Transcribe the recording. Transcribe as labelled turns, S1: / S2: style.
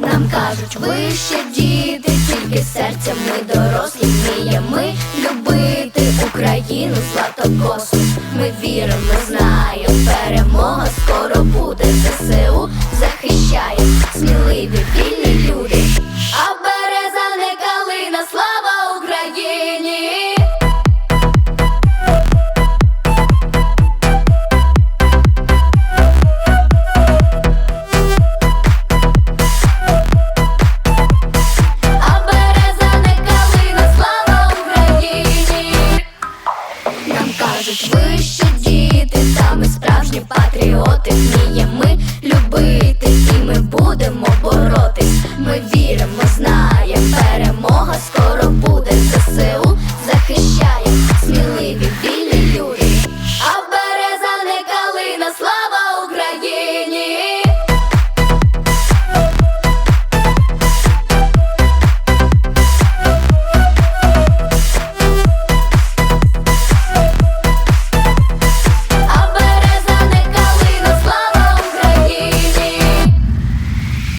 S1: Нам кажуть, ви ще діти, тільки серцем ми дорослі вміємо любити Україну златокосу. Ми віримо, знаємо, перемога скоро буде ЗСУ кажуть, вище діти, саме справжні патріоти вміємо ми